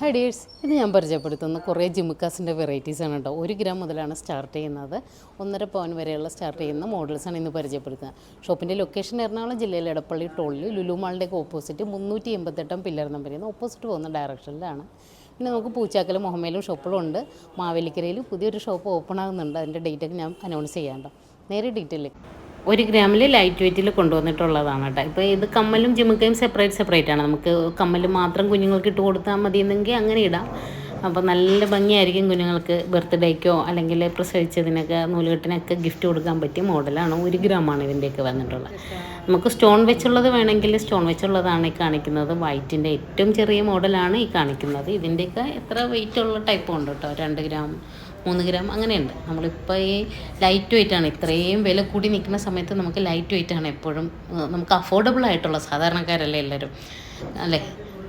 High ഡേഴ്സ് ഇത് ഞാൻ പരിചയപ്പെടുത്തുന്ന കുറേ ജിമുക്കാസിന്റെ വെറൈറ്റീസ് ആണ് കേട്ടോ. ഒരു ഗ്രാം മുതലാണ് സ്റ്റാർട്ട് ചെയ്യുന്നത്. ഒന്നര പവൻ വരെയുള്ള സ്റ്റാർട്ട് ചെയ്യുന്ന മോഡൽസാണ് ഇന്ന് പരിചയപ്പെടുത്തുക ഷോപ്പിന്റെ ലൊക്കേഷൻ എറണാകുളം ജില്ലയിലെ എടപ്പള്ളി ടോളിൽ ലുലു മാളിന്റെയൊക്കെ ഓപ്പോസിറ്റ് മുന്നൂറ്റി എൺപത്തെട്ടാം പില്ലർ നമ്പറിൽ ഓപ്പോസിറ്റ് പോകുന്ന ഡയറക്ഷനിലാണ് പിന്നെ നമുക്ക് പൂച്ചാക്കലും മുഹമ്മയിലും ഷോപ്പുകളും ഉണ്ട്. മാവേലിക്കരയിൽ പുതിയൊരു ഷോപ്പ് ഓപ്പൺ ആകുന്നുണ്ട്. അതിന്റെ ഡേറ്റൊക്കെ ഞാൻ അനൗൺസ് ചെയ്യാണ്ടോ നേരെ ഡീറ്റെയിൽ ഒരു ഗ്രാമിൽ ലൈറ്റ് വെയിറ്റിൽ കൊണ്ടുവന്നിട്ടുള്ളതാണ് കേട്ടോ. ഇപ്പോൾ ഇത് കമ്മലും ജിമുക്കയും സെപ്പറേറ്റ് സെപ്പറേറ്റ് ആണ്. നമുക്ക് കമ്മൽ മാത്രം കുഞ്ഞുങ്ങൾക്ക് ഇട്ട് കൊടുത്താൽ മതി എന്നെങ്കിൽ അങ്ങനെ ഇടാം. അപ്പോൾ നല്ല ഭംഗിയായിരിക്കും കുഞ്ഞുങ്ങൾക്ക് ബർത്ത്ഡേക്കോ അല്ലെങ്കിൽ പ്രസവിച്ചതിനൊക്കെ നൂലുകെട്ടിനൊക്കെ ഗിഫ്റ്റ് കൊടുക്കാൻ പറ്റിയ മോഡലാണ്. ഒരു ഗ്രാമാണ് ഇതിന്റെയൊക്കെ വന്നിട്ടുള്ളത്. നമുക്ക് സ്റ്റോൺ വെച്ചുള്ളത് വേണമെങ്കിൽ സ്റ്റോൺ വെച്ചുള്ളതാണ് ഈ കാണിക്കുന്നത്. വൈറ്റിന്റെ ഏറ്റവും ചെറിയ മോഡലാണ് ഈ കാണിക്കുന്നത്. ഇതിന്റെയൊക്കെ എത്ര വെയിറ്റ് ഉള്ള ടൈപ്പ് ഉണ്ട് കേട്ടോ. രണ്ട് ഗ്രാം മൂന്ന് ഗ്രാം അങ്ങനെയുണ്ട്. നമ്മളിപ്പോൾ ഈ ലൈറ്റ് വെയിറ്റ് ആണ്. ഇത്രയും വില കൂടി നിൽക്കുന്ന സമയത്ത് നമുക്ക് ലൈറ്റ് വെയിറ്റ് ആണ് എപ്പോഴും നമുക്ക് അഫോർഡബിൾ ആയിട്ടുള്ള സാധാരണക്കാരല്ലേ എല്ലാവരും. അല്ലേ?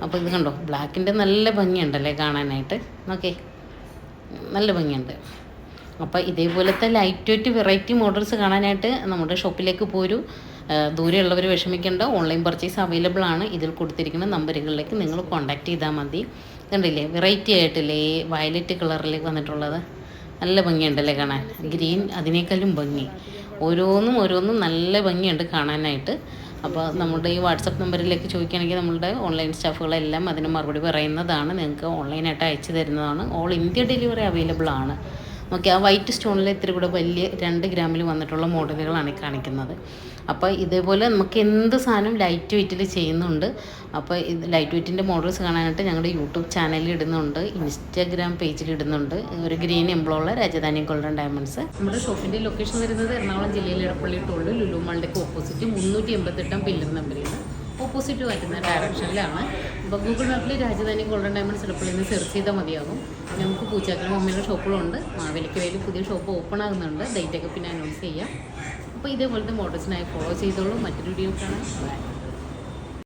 അപ്പോൾ ഇത് കണ്ടോ? ബ്ലാക്കിന്റെ നല്ല ഭംഗിയുണ്ടല്ലേ കാണാനായിട്ട്? നോക്കേ. നല്ല ഭംഗിയുണ്ട്. അപ്പോൾ ഇതേപോലത്തെ ലൈറ്റ് വെയിറ്റ് വെറൈറ്റി മോഡൽസ് കാണാനായിട്ട് നമ്മുടെ ഷോപ്പിലേക്ക് പോരൂ. ദൂരെയുള്ളവർ വിഷമിക്കേണ്ട. ഓൺലൈൻ പർച്ചേസ് അവൈലബിൾ ആണ്. ഇതിൽ കൊടുത്തിരിക്കുന്ന നമ്പറുകളിലേക്ക് നിങ്ങൾ കോൺടാക്ട് ചെയ്താൽ മതി. കണ്ടില്ലേ? വെറൈറ്റി ആയിട്ടില്ലേ? വയലറ്റ് കളറിലേക്ക് വന്നിട്ടുള്ളത്. നല്ല ഭംഗിയുണ്ടല്ലേ കാണാൻ? ഗ്രീൻ അതിനേക്കാളും ഭംഗി. ഓരോന്നും ഓരോന്നും നല്ല ഭംഗിയുണ്ട് കാണാനായിട്ട്. അപ്പോൾ നമ്മുടെ ഈ വാട്സപ്പ് നമ്പറിലേക്ക് ചോദിക്കുകയാണെങ്കിൽ നമ്മളുടെ ഓൺലൈൻ സ്റ്റാഫുകളെല്ലാം അതിന് മറുപടി പറയുന്നതാണ്. നിങ്ങൾക്ക് ഓൺലൈനായിട്ട് അയച്ചു തരുന്നതാണ്. ഓൾ ഇന്ത്യ ഡെലിവറി അവൈലബിൾ ആണ്. ഓക്കെ ആ വൈറ്റ് സ്റ്റോണിൽ ഇത്തിരി കൂടെ വലിയ രണ്ട് ഗ്രാമിൽ വന്നിട്ടുള്ള മോഡലുകളാണ് കാണിക്കുന്നത്. അപ്പോൾ ഇതേപോലെ നമുക്ക് എന്ത് സാധനം ലൈറ്റ് വെയിറ്റിൽ ചെയ്യുന്നുണ്ട് അപ്പോൾ ഇത് ലൈറ്റ് വെയിറ്റിന്റെ മോഡൽസ് കാണാനായിട്ട് ഞങ്ങളുടെ യൂട്യൂബ് ചാനലിൽ ഇടുന്നുണ്ട് ഇൻസ്റ്റാഗ്രാം പേജിൽ ഇടുന്നുണ്ട്. ഒരു ഗ്രീൻ എംബ്ലോള രാജധാനി ഗോൾഡൻ ഡയമണ്ട്സ് നമ്മുടെ ഷോപ്പിന്റെ ലൊക്കേഷൻ വരുന്നത് എറണാകുളം ജില്ലയിലെ ഇടപ്പള്ളി ടോളിൽ ലുലു ഓപ്പോസിറ്റ് മുന്നൂറ്റി എൺപത്തെട്ടാം പില്ലർ നമ്പറിൽ ഓപ്പോസിറ്റ് വരുന്ന ഡയറക്ഷനിലാണ് അപ്പോൾ ഗൂഗിൾ മാപ്പിൽ രാജധാനി ഗോൾഡൻ ഡയമണ്ട്സ് ഇടപ്പള്ളിയിൽ നിന്ന് സെർച്ച് ചെയ്താൽ മതിയാകും. നമുക്ക് പൂച്ചാക്കലും മമ്മിയുടെ ഷോപ്പുകളുണ്ട്. മാവേലിക്കരയിൽ പുതിയ ഷോപ്പ് ഓപ്പൺ ആകുന്നുണ്ട്. ഡേറ്റൊക്കെ പിന്നെ അനൗൺസ് ചെയ്യാം. അപ്പോൾ ഇതേപോലത്തെ മോഡൽസിനായി ഫോളോ ചെയ്തോളൂ. മറ്റൊരു വീഡിയോ കാണാം.